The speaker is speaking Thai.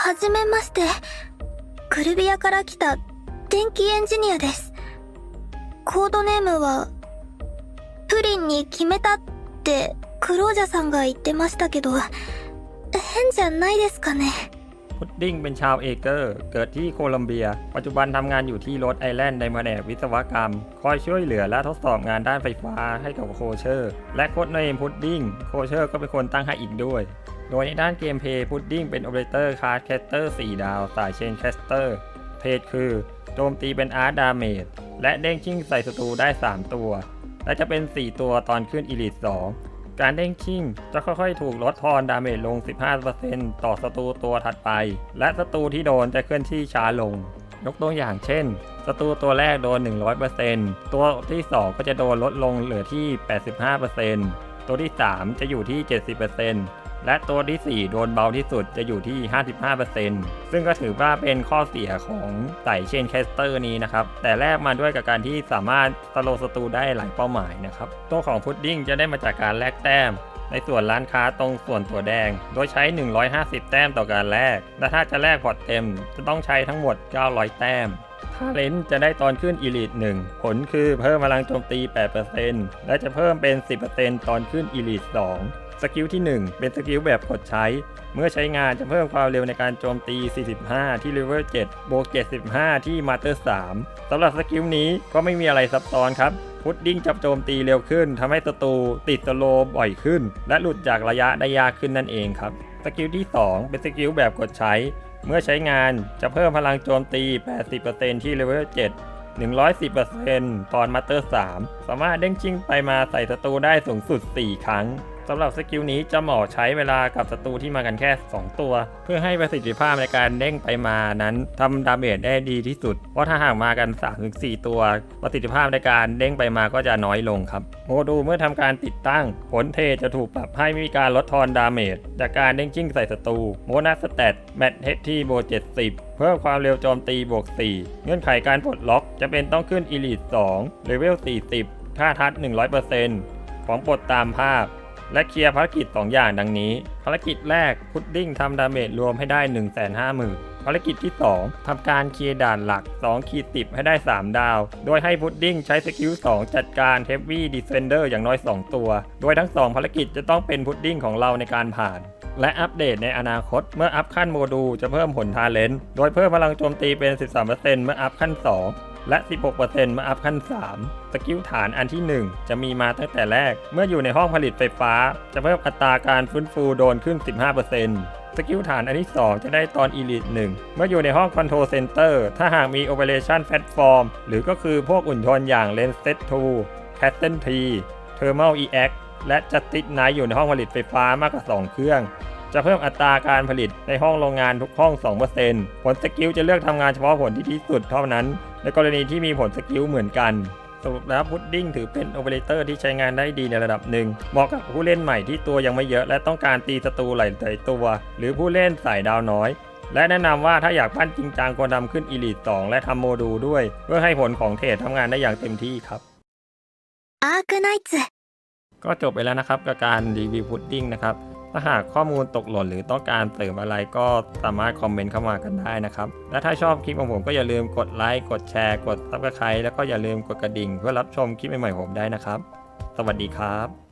はじめまして。クルビアから来た電気エンジニアです。コードネームは、プリンに決めたってクロージャさんが言ってましたけど、変じゃないですかね。 พุดดิ้งเป็นชาวเอเกอร์ เกิดที่โคลัมเบีย ปัจจุบันทำงานอยู่ที่โรดไอแลนด์ในแผนกวิศวกรรม คอยช่วยเหลือและทดสอบงานด้านไฟฟ้าให้กับโคเชอร์ และโค้ดเนมพุดดิ้ง โคเชอร์ก็เป็นคนตั้งให้อีกด้วย โดยในด้านเกมเพย์พุดดิ้งเป็นโอเปอเรเตอร์คาร์ดแคสเตอร์4ดาว สายเชนแคสเตอร์เพจคือโจมตีเป็นอาร์ตดาเมจและเด้งชิ่งใส่ศัตรูได้ 3 ตัว และจะเป็น 4 ตัวตอนขึ้นอีลิท2การเด้งชิ่งจะค่อยๆ ถูกลดทอนดาเมจลง 15%ต่อศัตรูตัวถัดไป และศัตรูที่โดนจะเคลื่อนที่ช้าลง ยกตัวอย่างเช่นศัตรูตัวแรกโดน 100%ตัวที่ 2 ก็จะโดนลดลงเหลือที่ 85%ตัวที่ 3 จะอยู่ที่ 70% และตัวทีสี่ 4 โดนเบาที่สุดจะอยู่ที่ 55%ซึ่งก็ถือว่าเป็นข้อเสียของไต่เชนแคสเตอร์นี้นะครับ แต่แลกมาด้วยกับการที่สามารถสโลว์ศัตรูได้หลายเป้าหมายนะครับ ตัวของพุดดิ้งจะได้มาจากการแลกแต้ม ในส่วนร้านค้าตรงส่วนตัวแดง โดยใช้ 150 แต้มต่อการแลก และถ้าจะแลกพอร์ตเต็ม จะต้องใช้ทั้งหมด 900 แต้มถ้าเลนจะได้ตอนขึ้นอีลิท1ผลคือเพิ่มพลังโจมตี 8%และจะเพิ่มเป็น 10%ตอนขึ้นอีลิท2 สกิลที่ 1 เป็นสกิลแบบกดใช้ เมื่อใช้งานจะเพิ่มความเร็วในการโจมตี 45 ที่เลเวล7บวก75 ที่มาสเตอร์3สำหรับสกิลนี้ก็ไม่มีอะไรซับซ้อนครับ พุดดิ้งจับโจมตีเร็วขึ้นทำให้ศัตรูติดสโลบ่อยขึ้น และหลุดจากระยะได้ยากขึ้นนั่นเองครับ สกิลที่ 2 เป็นสกิลแบบกดใช้ เมื่อใช้งานจะเพิ่มพลังโจมตี 80%ที่เลเวล7 110%ตอนมาสเตอร์ 3 สามารถเด้งชิงไปมาใส่ศัตรูได้สูงสุด 4 ครั้ง สำหรับสกิลนี้จะเหมาะใช้เวลากับศัตรูที่มากันแค่ 2 ตัว เพื่อให้ประสิทธิภาพในการเด้งไปมานั้นทำดาเมจได้ดีที่สุด เพราะถ้าหากมากัน 3-4 ตัว ประสิทธิภาพในการเด้งไปมาก็จะน้อยลงครับ โมดูลเมื่อทำการติดตั้ง ผลเทจะถูกปรับให้มีการลดทอนดาเมจจากการเด้งชิ่งใส่ศัตรูโมนัสสเตตแมทเฮดที่โบ70 เพิ่มความเร็วโจมตีบวก 4 เงื่อนไขการปลดล็อกจะเป็นต้องขึ้น Elite 2เลเวล40 ค่าทัด100%ของปลดตามภาพ และเคลียร์ภารกิจ 2 อย่างดังนี้ ภารกิจแรกพุดดิ้งทำดาเมจรวมให้ได้ 1 5 0 0 0 0ภารกิจที่ 2ทำการเคลียร์ด่านหลัก 2 ขีดติบให้ได้ 3 ดาว โดยให้พุดดิ้งใช้สกิล 2 จัดการเทฟวี่ดิเฟนเดอร์อย่างน้อย 2 ตัว โดยทั้ง 2 ภารกิจจะต้องเป็นพุดดิ้งของเราในการผ่านและอัปเดตในอนาคต เมื่ออัพขั้นโมดูลจะเพิ่มผลทาเลนต์โดยเพิ่มพลังโจมตีเป็น 13%เมื่ออัพขั้น 2 และ 16%เมื่ออัพขั้น 3 สกิลฐานอันที่ 1 จะมีมาตั้งแต่แรก เมื่ออยู่ในห้องผลิตไฟฟ้า จะเพิ่มอัตราการฟื้นฟูโดนขึ้น 15%สกิลฐานอันที่ 2 จะได้ตอน Elite 1เมื่ออยู่ในห้อง Control Center ถ้าหากมี Operation Platform หรือก็คือพวกอุ่นชนอย่าง Lens Set 2 Castle T Thermal EX และ Justice Knight อยู่ในห้องผลิตไฟฟ้ามากกว่า 2 เครื่องจะเพิ่มอัตราการผลิตในห้องโรงงานทุกห้อง 2%ผลสกิลจะเลือกทำงานเฉพาะผลที่ที่สุดเท่านั้น ในกรณีที่มีผลสกิลเหมือนกันสรุปแล้วพุดดิ้งถือเป็นโอเปอเรเตอร์ที่ใช้งานได้ดีในระดับหนึ่ง เหมาะกับผู้เล่นใหม่ที่ตัวยังไม่เยอะและต้องการตีศัตรูหลายตัว หรือผู้เล่นสายดาวน้อย และแนะนำว่าถ้าอยากปั้นจริงจังควรนำขึ้นอีลิตงและทำโมดูด้วย เพื่อให้ผลของเทรดทำงานได้อย่างเต็มที่ครับอาร์คไนท์ก็จบไปแล้วนะครับกับการรีวิวพุดดิ้งนะครับ ถ้าหากข้อมูลตกหล่นหรือต้องการเติมอะไรก็สามารถคอมเมนต์เข้ามากันได้นะครับ และถ้าชอบคลิปของผมก็อย่าลืมกดไลค์กดแชร์ กดซับสไครต์แล้วก็อย่าลืมกดกระดิ่ง เพื่อรับชมคลิปใหม่ๆของผมได้นะครับ สวัสดีครับ